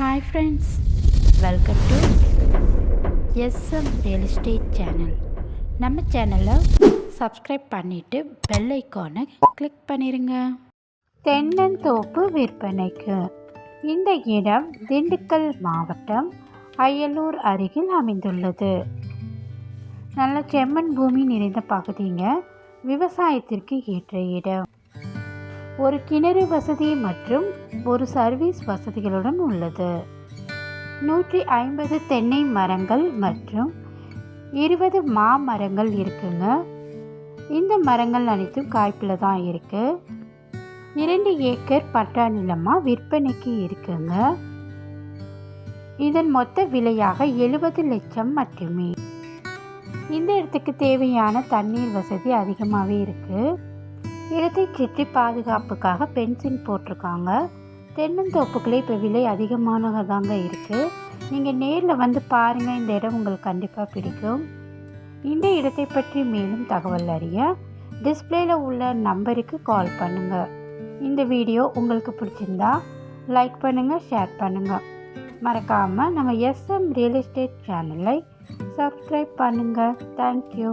Hi friends welcome to SM real estate channel நம்ம சேனலை subscribe பண்ணிவிட்டு பெல் ஐக்கானை கிளிக் பண்ணிடுங்க தென்னந்தோப்பு விற்பனைக்கு இந்த இடம் திண்டுக்கல் மாவட்டம் அயலூர் அருகில் அமைந்துள்ளது. நல்ல செம்மண் பூமி நிறைந்த பகுதிங்க. விவசாயத்திற்கு ஏற்ற இடம். ஒரு கிணறு வசதி மற்றும் ஒரு சர்வீஸ் வசதிகளுடன் உள்ளது. நூற்றி ஐம்பது தென்னை மரங்கள் மற்றும் இருபது மாமரங்கள் இருக்குங்க. இந்த மரங்கள் அனைத்தும் காய்ப்பில் தான் இருக்குது இரண்டு ஏக்கர் பட்டா நிலமாக விற்பனைக்கு இருக்குங்க. இதன் மொத்த விலையாக எழுபது லட்சம் மட்டுமே. இந்த இடத்துக்கு தேவையான தண்ணீர் வசதி அதிகமாகவே இருக்குது இடத்தை சுற்றி பாதுகாப்புக்காக பென்சிங் போட்டிருக்காங்க. தென்னந்தோப்புகளே இப்போ விலை அதிகமானதாக தாங்க இருக்குது நீங்கள் நேரில் வந்து பாருங்கள் இந்த இடம் உங்களுக்கு கண்டிப்பாக பிடிக்கும். இந்த இடத்தை பற்றி மேலும் தகவல் அறிய டிஸ்பிளேயில் உள்ள நம்பருக்கு கால் பண்ணுங்கள் இந்த வீடியோ உங்களுக்கு பிடிச்சிருந்தா லைக் பண்ணுங்கள் ஷேர் பண்ணுங்கள் மறக்காமல் நம்ம எஸ்எம் ரியல் எஸ்டேட் சேனலை சப்ஸ்கிரைப் பண்ணுங்கள் தேங்க்யூ